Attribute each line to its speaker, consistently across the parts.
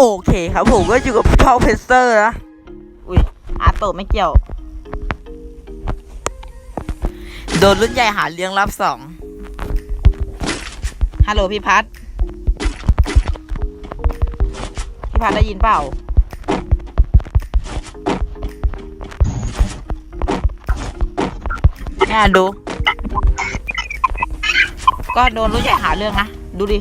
Speaker 1: โอเคครับผมก็อยู่กับช่องเพสเตอร์นะ
Speaker 2: อุ้ยอาโตะไม่เกี่ยว
Speaker 1: โดนรุ่นใหญ่หาเลี้ยงรับสอง
Speaker 2: ฮัลโหลพี่พัทพี่พัทได้ยินเปล่า
Speaker 1: เนี่ยดู
Speaker 2: ก็โดนรู้ใหญ่หาเรื่องนะ ดูดิ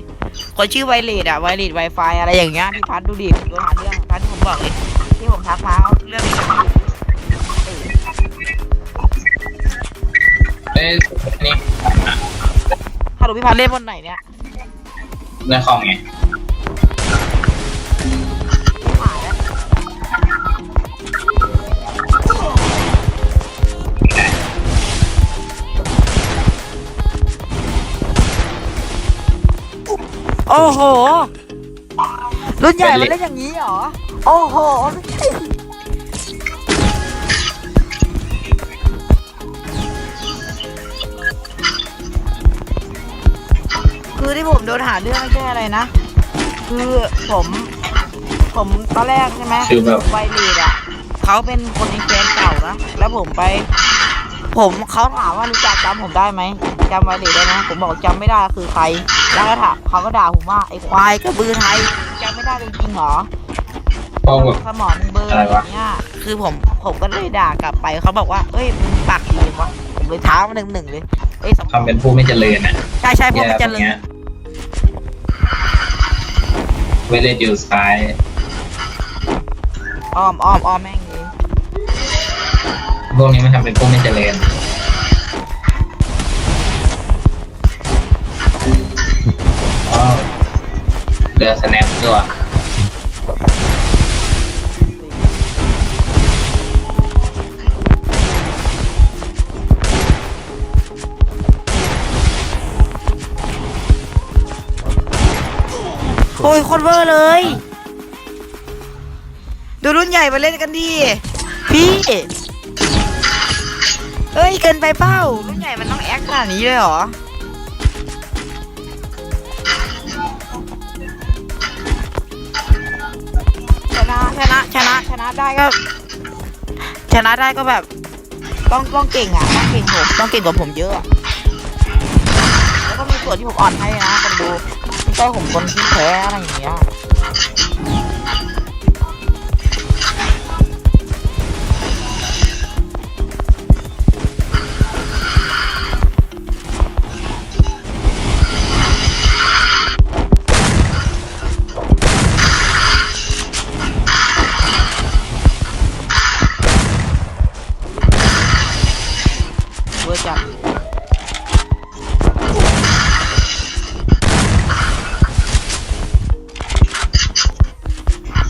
Speaker 2: คนชื่อไวเลดอะไวเลดไวไฟอะไรอย่างเงี้ยพี่พัทดูดิโดนหาเรื่องพัทที่ผมบอกเลยที่ผมทักมาเรื่องนี้
Speaker 3: เอ้ยนี่
Speaker 2: ฮัลโหลพี่พัทเล่นบนไหนเนี่ย
Speaker 3: เรื่องคอมไง
Speaker 1: โอ้โห รุ่นใหญ่มันเล่นอย่างนี้เหรอ โอ้โห
Speaker 2: คือที่ผมโดนหาเรื่องไม่ใช่อะไรนะ คือผม ผมตอนแรกใช่ไหม
Speaker 3: คือแบบ
Speaker 2: ไวเลดอะ เขาเป็นคนในแฟนเก่านะ แล้วผมไป ผมเขาถามว่ารู้จักจำผมได้ไหมจำไวเลดได้ไหมผมบอกจำไม่ได้คือใคร แล้วก็ถามเขาก็ด่าผมว่าไอ้ควายกระบือไทยจำไม่ได้จริงๆเหรอ
Speaker 3: พอแบบ
Speaker 2: สมองมึงเบลอร์
Speaker 3: อะไร
Speaker 2: อ
Speaker 3: วะ
Speaker 2: ย่างเงี้ยคือผมผมก็เลยด่ากลับไปเขาบอกว่าเอ้ยมึงปากดีวะผมเลยท้ามาหนึ่งหนึ่งเลยเอ้ยสม
Speaker 3: ทำเป็นผู้ไม่เจริญอะ
Speaker 1: ใช่ใช่พวก
Speaker 3: แย่
Speaker 1: มัน
Speaker 3: แบ
Speaker 1: จะ
Speaker 3: บ
Speaker 1: ลื
Speaker 3: เนี้
Speaker 1: ม
Speaker 3: ยเวเลดอยู่ซ้าย
Speaker 2: อ้อมอ้อมอ้อมแม่งเลย
Speaker 3: พวกนี้มันทำเป็นผู้ไม่เจริญ เรือสแนปด้วย
Speaker 1: โอ้ยโคนเวอร์เลย ดูรุ่นใหญ่มาเล่นกันดี พี่เอ้ย เกินไปเป้ารุ่นใหญ่มันต้องแอคขนาดนี้เลยเหรอ
Speaker 2: นะชนะชนะชนะได้ก็ ชนะได้ก็แบบ ต้องต้องเก่งอะต้องเก่งผมต้องเก่งกว่าผมเยอะอะแล้วก็มีส่วนที่ผมอ่อนให้นะคนดูไม่ใช่ผมคนที่แพ้อะไรอย่างเงี้ย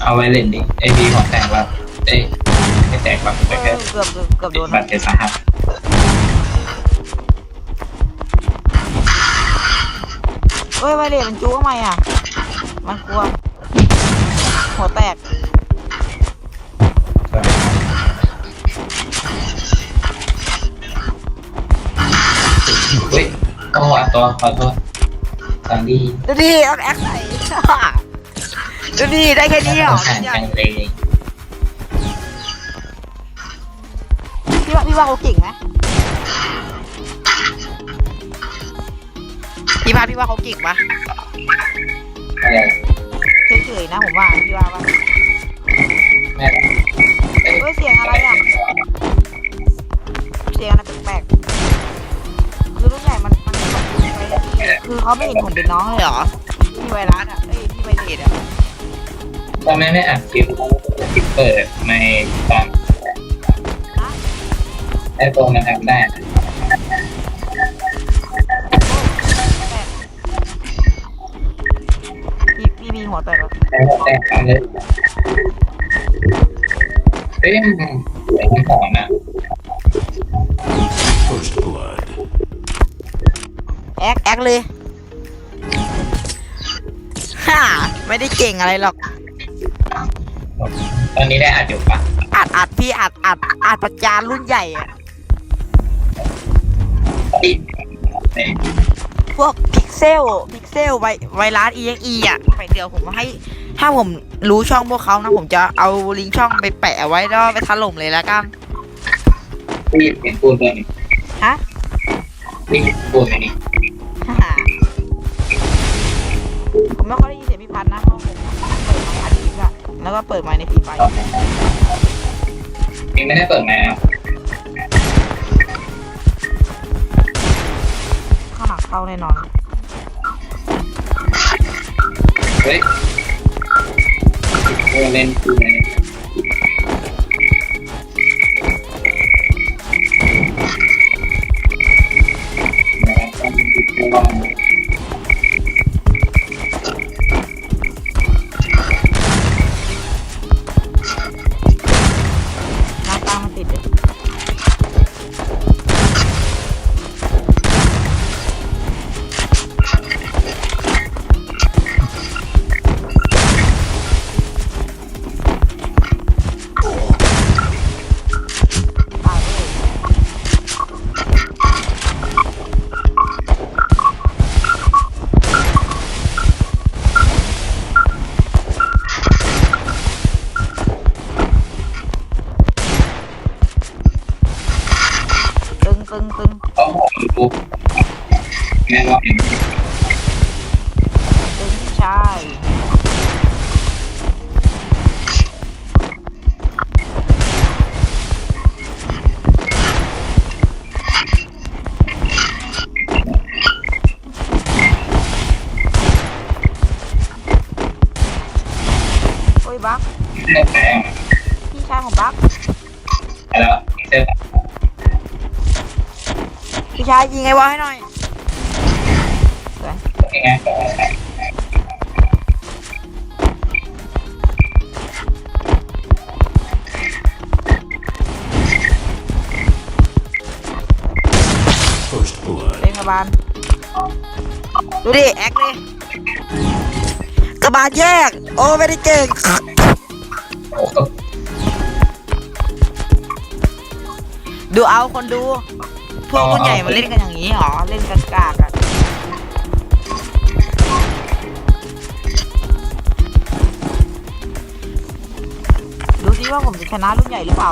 Speaker 2: เอา
Speaker 3: ไว้เล่นดิไอพีของแตกแบบเอ้ยไม่แตกแบบ
Speaker 2: เอ
Speaker 3: แต่แค่
Speaker 2: อเกือบเกือบเกือบโดน
Speaker 3: บาดเจ็บสาหัส
Speaker 2: เฮ้ยไวเลสมันจู้ทำไมอะ มันกลัว หัวแตก
Speaker 3: เฮ้ยโอ้อัดตัวขอโทษตอนที่
Speaker 1: ดูดิเอาแอคใส่ ดูดิได้แค่นี้เหรอ
Speaker 3: ห่าง
Speaker 1: รุ่นใหญ่
Speaker 3: กันเลย
Speaker 2: พี่ว่าพี่ว่าเขาเก่งไหม
Speaker 1: พี่พาพี่ว่าเขาเก่งปะ
Speaker 3: อะไร
Speaker 2: เฉยๆนะผมว่าพี่ว่าว่า
Speaker 3: แม่
Speaker 2: เฮ้ยเสียงอะไรอะเสียงอะไรแปลกๆคือรุ่นใหญ่มันมันมันคือเขาไม่เห็นผมเป็นน้องเลยเหรอพี่ไวรัสอะเอ้ยพี่ไวเลดอะ
Speaker 3: ตอนนั้นไม่อัดคลิปคลิปเปิดในตอนไอโฟนมันทำได้
Speaker 2: พี่พี่มีหัวแตกแล้ว
Speaker 3: แต่แต่ทำเลยเอ้ยมันไอ้ที่หอนอะ
Speaker 4: First blood.
Speaker 1: แอคแอคเลยฮ่าไม่ได้เก่งอะไรหรอก
Speaker 3: ตอนนี้ได้อัดอยู่ปะ
Speaker 1: อัดอัดพี่อัดอัดอัดประจานรุ่นใหญ่อะ
Speaker 3: เอ้ย
Speaker 1: พวกพิกเซลพิกเซ
Speaker 2: ซลไวไวรัส EXE อะไปเดี๋ยวผมให้ ถ้าผมรู้ช่องพวกเขานะผมจะเอาลิงก์ช่องไปแปะไว้แล้วไปถล่มเลยแล้วกัน
Speaker 3: พี่เห็นปูนตัวนี้
Speaker 2: ฮะ
Speaker 3: นี่ปูนตัวนี้
Speaker 2: ฮ่าฮ่าผมไม่ค่อยได้ยินเสียงพี่พันธ์นะ แล้วก็เปิดไมค์ในฟีไฟ
Speaker 3: ยังไม่ได้เปิดแมว
Speaker 2: ข้างหลังเข้าแน่นอน
Speaker 3: เฮ้ยเออเล่นปูนเลย แม่ว่าเห็น
Speaker 2: ตึงพี่ชายโอ้ยบัก
Speaker 3: เล่นแพ้
Speaker 2: พี่ชายของบัก
Speaker 3: แล้วเซ็ต
Speaker 2: พี่ชายยิงไอ้วอลให้หน่อย บาล ดูดิ แอคเลยกระบาลแยก โอ้ไม่ได้เก่ง ดูเอาคนดู พวกคนใหญ่มาเล่นกันอย่างนี้หรอ เล่นกันกากอะดูสิว่าผมจะชนะรุ่นใหญ่หรือเปล่า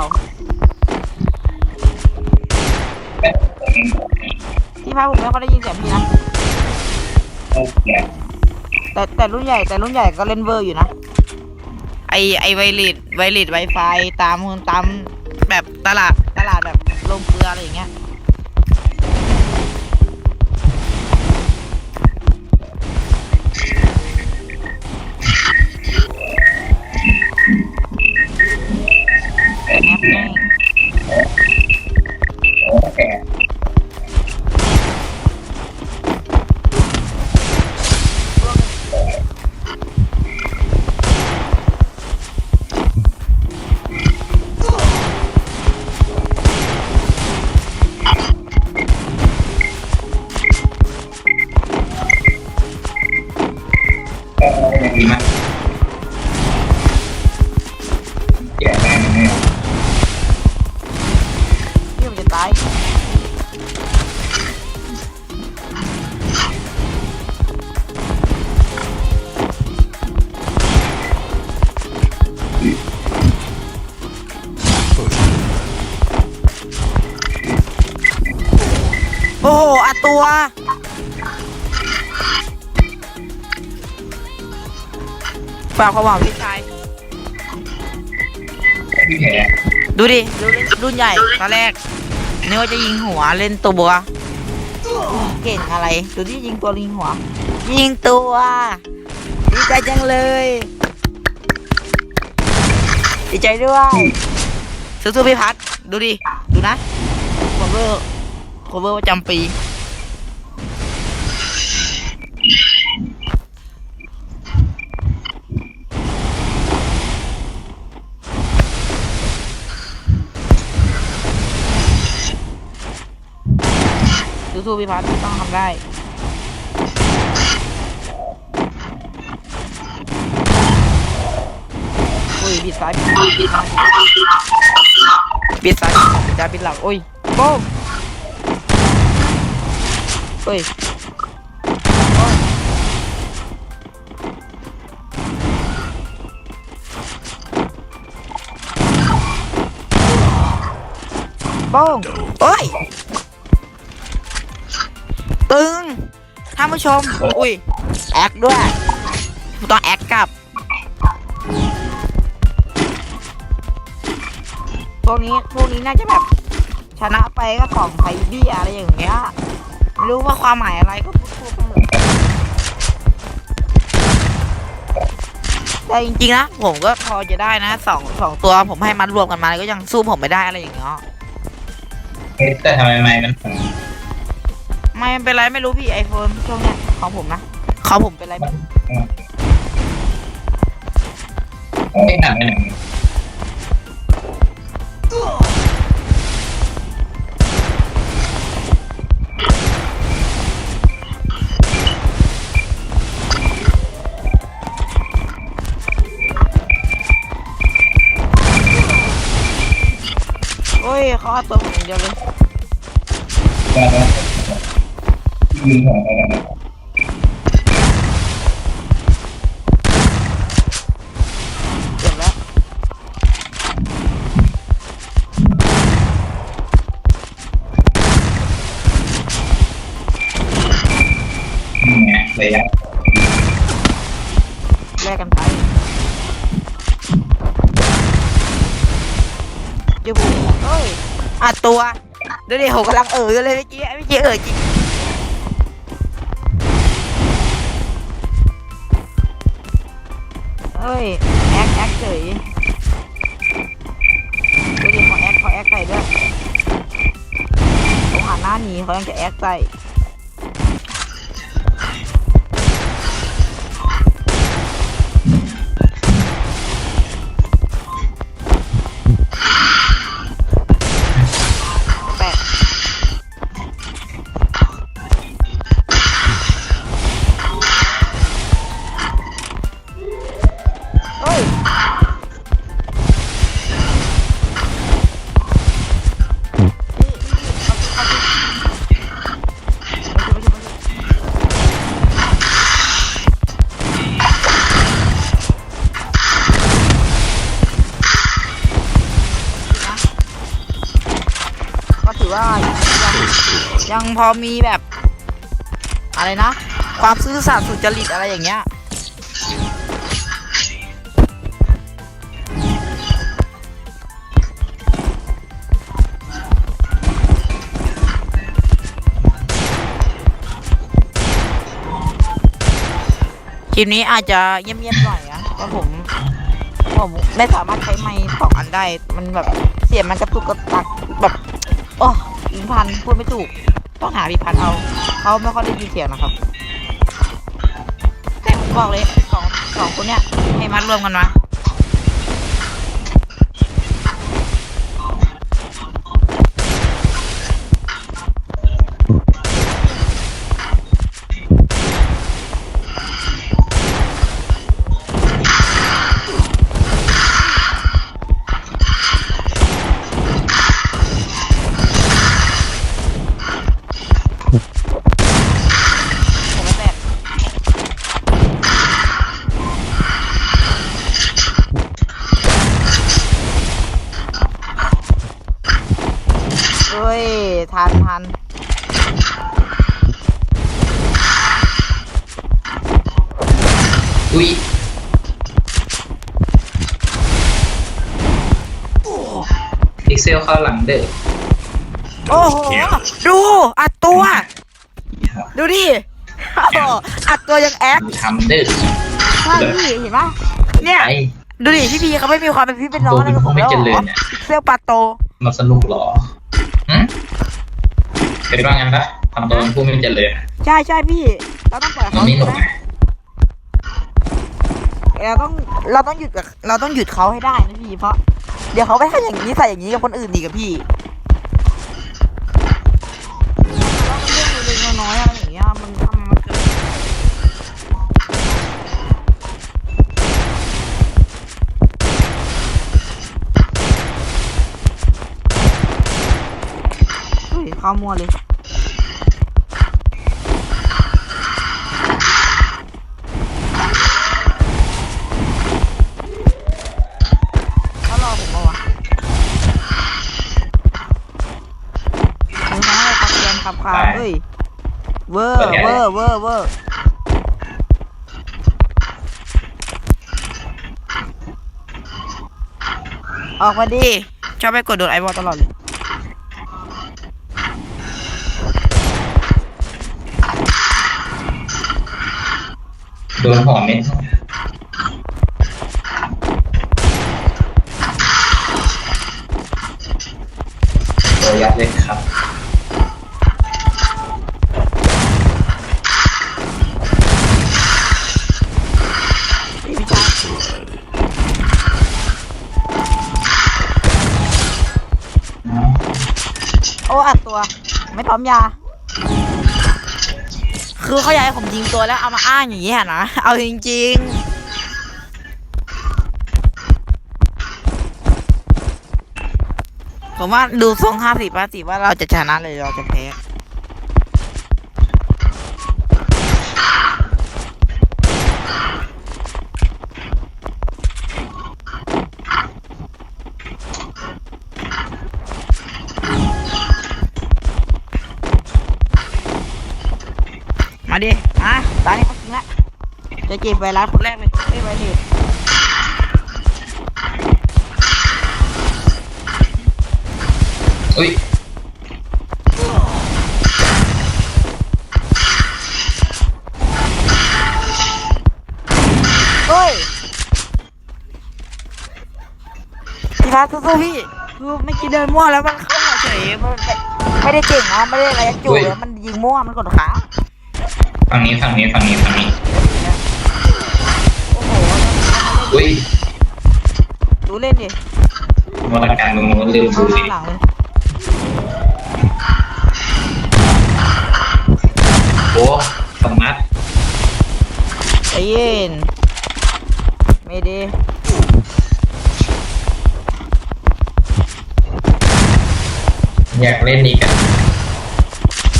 Speaker 2: พี่พายผมไม่ค่อยได้ยินเสียงพี่นะแต่แต่รุ่นใหญ่แต่รุ่นใหญ่ก็เล่นเวอร์อยู่นะ ไอไอไวเลสไวเลสไวไฟตามตามแบบตลาดตลาดแบบลงเกลืออะไรอย่างเงี้ย แอปแม่ ฝากความหวังพี่ชาย
Speaker 3: พี่แพ้
Speaker 2: ดูดิดูดิรุ่นใหญ่ตอนแรกนึกว่าจะยิงหัวเล่นตัว เก่งอะไร ดูที่ยิงตัวยิงหัว ยิงตัวดีใจจังเลยดีใจด้วยสู้ๆพี่พัด ดูดิ ดูนะโคเวอร์โคเวอร์ประจำปี สู้ๆพี่พัดต้องทำได้ดสายปิดสายปิดสายจะปิดหลังโอุ้ยโป้งเฮ้ยบ้องโอ้ยานผู้ชม อุ้ย แอคด้วยต้องแอคกลับ พวกนี้ พวกนี้น่าจะแบบ ชนะไปก็ของไฟเบี้ยอะไรอย่างเงี้ย ไม่รู้ว่าความหมายอะไรก็พูดๆไปเถอะแต่จริงๆนะ ผมก็พอจะได้นะสองสองตัวผมให้มันรวมกันมาก็ยังสู้ผมไม่ได้อะไรอย่างเงี้ย
Speaker 3: เฮ้ยแต่ทำไมไม่มันถึง
Speaker 2: ไม่เป็นไรไม่รู้พี่ไอโฟนช่วงเนี้ยของผมนะของผมเป็นไรไม่รู้
Speaker 3: ไม่หนักไปหนึ่ง
Speaker 2: โอ้ยเขาเอาตัวผมอย่างเดียวเลย
Speaker 3: ยิงหัวไปแล้ว
Speaker 2: เจ็บแล้ว
Speaker 3: นี่ไงระยะ
Speaker 2: แลกกันไปเดี๋ยวผมเฮ้ยอัดตัวเดี๋ยวเดี๋ยวผมกำลังเอ่ยอยู่เลยเมื่อกี้เมื่อกี้เอ่ยจริง เอ้ย แอคแอคเฉยดูดิเขาแอคเขาแอคใส่ด้วยผมหันหน้าหนีเขายังจะแอคใส่ พอมีแบบ อะไรนะ ความซื่อสัตย์สุจริตอะไรอย่างเงี้ยคลิปนี้อาจจะเงียบๆหน่อยนะเพราะผมผมไม่สามารถใช้ไมค์สองอันได้ มันแบบเสียงมันกระตุกกระตักแบบ โอ้พิพันพูดไม่ถูก ต้องหาพิพันธ์เอาเขาไม่ค่อยได้ยินเสียงนะครับแต่ผมบอกเลยสองสองคนเนี้ยให้มัดรวมกันมา เข้า
Speaker 3: หลังเด้อ
Speaker 2: โอ้โห ดู อัดตัว ดูดิโอ้โหอัดตัวยังแอค
Speaker 3: ดูทำเด้อ
Speaker 2: ใช่พี่เห็นปะเนี่ย
Speaker 3: ไอ้
Speaker 2: ดูดิพี่พีเขาไม่มีความเป็นพี่เป็นน้องอะไรกับผม
Speaker 3: ไม่
Speaker 2: แล้ว
Speaker 3: เจ
Speaker 2: เห
Speaker 3: ริ
Speaker 2: รอ
Speaker 3: ญเนี่ย
Speaker 2: พิกเซลปาโต
Speaker 3: มาสนุกเหรอหืมเป็นว่างั้นปะทำตัวเป็นผู้ไม่เจริญ
Speaker 2: ใช่ใช่พี่ เราต้องปล่อย
Speaker 3: มัน
Speaker 2: เขา
Speaker 3: ไม่หนุก
Speaker 2: ใช่ไหม
Speaker 3: นะ
Speaker 2: เราต้องเราต้องหยุดกับเราต้องหยุดเขาให้ได้นะพี่เพราะ เดี๋ยวเขาไปทำอย่างนี้ใส่อย่างนี้กับคนอื่นดีกับพี่เรื่องเล็กๆน้อยๆอะไรอย่างเงี้ยมันทำมันเกิดเฮ้ยข้ามัวเลย เฮ้ยเวอร์
Speaker 3: เปิดแก๊ส
Speaker 2: เวอร์เวอร์เวอร์ออกมาดิชอบไปกดโดนไอวอลตลอดเลย
Speaker 3: โดนหอมเม็้
Speaker 2: อมยา คือเขาอยากให้ผมยิงตัวแล้วเอามาอ้างอย่างนี้นะ เอาจริงๆ ผมว่าดูทรงห้าสิบห้าสิบว่าเราจะชนะเลยเราจะแพ้ มาดิมาตอนนี้เขาจริงละจะเก็บไวรัสคนแรกเลยไม่ไวเลย
Speaker 3: อุ้ย
Speaker 2: เฮ้ยพี่พัดสู้ๆพี่คือไม่อกินเดินมั่วแล้วมันเข้ามาเฉยมันไม่ไม่ได้เก่งนะไม่ได้อะไรจู่แล้วมันยิงมั่วมันกดขา
Speaker 3: ฝั่งนี้ฝั่งนี้ฝั่งนี้ฝั่งนี้
Speaker 2: โอ้โห
Speaker 3: อุ้ย
Speaker 2: ดูเล่นดิ
Speaker 3: มรการตรงนู้นลืม
Speaker 2: เข้า
Speaker 3: ดูสิ
Speaker 2: ข้างหลังเลย
Speaker 3: โอ้สองนัด
Speaker 2: ใจเย็นไม่ดี
Speaker 3: อยากเล่นอีกอะ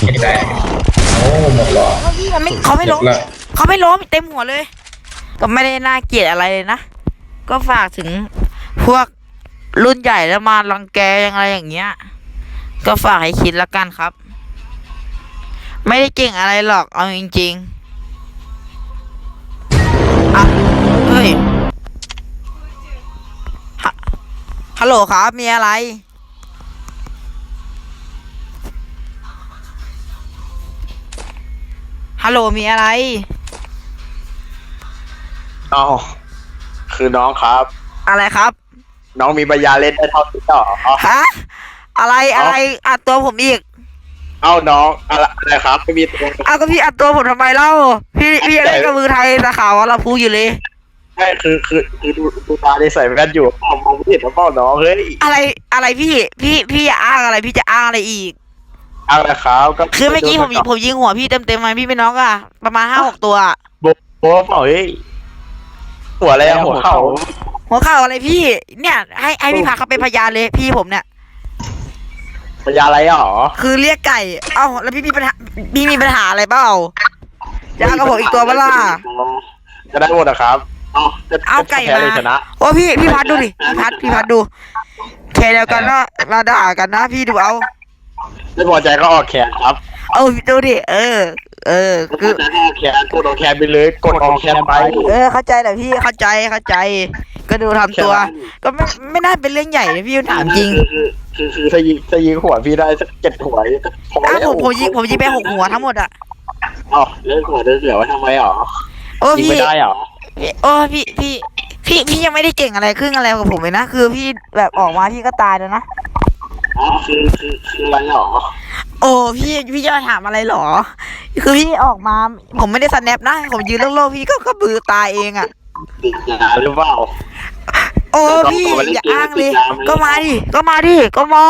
Speaker 3: ไม่ได้ โอ้หมดหรอ
Speaker 2: เขาพี่มันไม่เขาไม่ล้ม
Speaker 3: แล้ว
Speaker 2: เขาไม่ล้มเต็มหัวเลย ก็ไม่ได้น่าเกลียดอะไรเลยนะ ก็ฝากถึงพวกรุ่นใหญ่แล้วมารังแกยังไงอย่างเงี้ย ก็ฝากให้คิดละกันครับ ไม่ได้เก่งอะไรหรอกเอาจริงๆอะเฮ้ยฮะฮัลโหลครับมีอะไร ฮัลโหลมีอะไร
Speaker 4: อ๋อคือน้องครับ
Speaker 2: อะไรครับ
Speaker 4: น้องมีปัญญาเล่นได้เท่าที่ต่อ
Speaker 2: ฮะอะไรอะไรอัดตัวผมอีก
Speaker 4: เอ้าน้องอะไรอะไรครับไม่มีตัว
Speaker 2: เอาก็พี่อัดตัวผมทำไมเล่า พี่พี่ยังเล่นกับมือไทยตะขาวเราพูอยู่เลย
Speaker 4: ไม่คือคือคือดูดูตาได้ใส่แว่นอยู่ผมมองไม่เห็นว่าเปล่าน้องเฮ้ย
Speaker 2: อะไรอะไรพี่พี่พี่อย่าอ้างอะไรพี่จะอ้างอะไรอีก
Speaker 4: อะไรครับก็
Speaker 2: คือเมื่อกี้ผมยิงผมยิงหัวพี่เต็มเต็มๆมาพี่ไม่น้องอะประมาณห้าหกตัวอะ
Speaker 4: โบโบเปล่าเฮ้ยหัวอะไรอะหัวเข่า
Speaker 2: หัวเข่าอะไรพี่ เนี่ยให้ให้พี่พักเขาเป็นพยานเลยพี่ผมเนี่ย
Speaker 4: ปัญญาอะไรหรอ
Speaker 2: คือเรียกไก่ เอ้าแล้วพี่มีปัญหาพี่มีปัญหาอะไรเปล่าจะเอากับผมอีกตัวเปะล่า
Speaker 4: จะได้หมดนะครับเอาจะ
Speaker 2: เอาไก่
Speaker 4: จะแพ้
Speaker 2: มา
Speaker 4: เลยชนะ
Speaker 2: โอ้พี่พี่พัดดูดิพี่พัดพี่พัดดูแค่เดียวกันนะมาด่ากันนะพี่ดูเอา
Speaker 4: ไม่พอใจก็ออกแขนครับ
Speaker 2: เอาดูดิเออ เออ
Speaker 4: ไม่พ
Speaker 2: คืออ
Speaker 4: ใจก็ออกแขนกดออกแขนไปเลยกดออกแขนไป
Speaker 2: เออเข้าใจแหละพี่เข้าใจเข้าใจ ก็ดูทำตัวก็ไม่ไม่น่าเป็นเรื่องใหญ่เลยพี่ถามจริง
Speaker 4: คือคือคือถ้ายิงถ้ายิงหัวพี่ได้สักเจ็ดหัวพอ
Speaker 2: อ้าว
Speaker 4: แล้ว
Speaker 2: ผมผมยิงผมยิงไปหกหัวทั้งหมดอะ
Speaker 4: อ๋อเล่นหัวเดินเสือไว้ทำไมหรอ
Speaker 2: โอ้
Speaker 4: ยิง
Speaker 2: พี่
Speaker 4: ไม่ได้หรอ
Speaker 2: พี่โอ้พี่พี่พี่พี่ยังไม่ได้เก่งอะไรครึ่งอะไรกับผมเลยนะคือพี่แบบออกมาพี่ก็ตายแล้วนะ
Speaker 4: อ๋อ คือคือคืออะไรหรอ
Speaker 2: โอ้พี่พี่จะมาถามอะไรหรอ คือพี่ออกมา ผมไม่ได้สแนปนะผมยืนโล่งๆพี่ก็ก็บือตายเองอะ
Speaker 4: ติดยาหรือเปล่า
Speaker 2: โอ้
Speaker 4: แล้วก็
Speaker 2: พี่
Speaker 4: ตัวเล็ก
Speaker 2: อย่าอ้างเลย
Speaker 4: ติดยาไหม
Speaker 2: ก็มาดิก็มาดิก็มา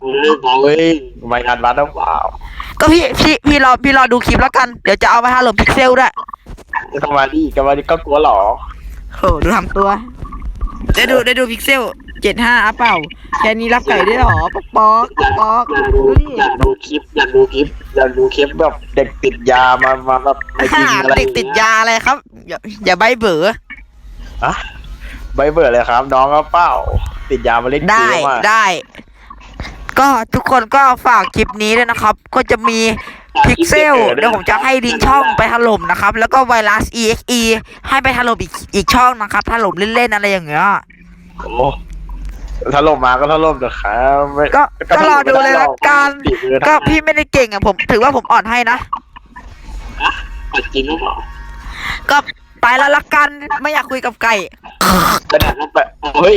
Speaker 4: เฮ้ยบอกเลยไม่งานวัดหรือเปล่า
Speaker 2: ก็พี่พี่พี่รอพี่รอดูคลิปแล้วกันเดี๋ยวจะเอาไปถล่มพิกเซลด้วย
Speaker 4: ก็มาดิก็มาดิก็กลัวหรอ
Speaker 2: โหดูทำตัวได้ดูได้ดูพิกเซล เจ็ดห้าเปล่า แค่นี้รับไก่ได้หรอปอกปอกปอก
Speaker 4: อยาก
Speaker 2: ดู
Speaker 4: ดู
Speaker 2: ดิ
Speaker 4: อยากดูคลิปอยากดูคลิปอยากดูคลิปแบบเด็กติดยามามาแบบไปยิงอะไร
Speaker 2: ติดติดยาอะไรครับ อย่าอย่าใบเบอ
Speaker 4: อะใบเบื่อเลยครับ น้องก็เปล่าติดยามาเล่นเก
Speaker 2: ได้
Speaker 4: มอะ
Speaker 2: ได้ ก็ทุกคนก็ฝากคลิปนี้ด้วยนะครับ ก็จะมีพิกเซลเดี๋ยวผมจะให้ลิงก์ช่องไปถล่มนะครับ แล้วก็ไวรัส EXE ให้ไปถล่มอีกอีกช่องนะครับถล่มเล่นๆอะไรอย่างเงี้ย
Speaker 4: โอ้ ถล่มมาก็ถล่มเถอะครับไม่
Speaker 2: ก็ก็รอดูเลยละกัน
Speaker 4: ฝีมือ
Speaker 2: ก็พี่ไม่ได้เก่งอะผม ถือว่าผมอ่อนให้นะ
Speaker 4: จริงหรือเปล่า
Speaker 2: ก็ไปแล้วละกันไม่อยากคุยกับไก่
Speaker 4: กระดาษลงไปเฮ้ย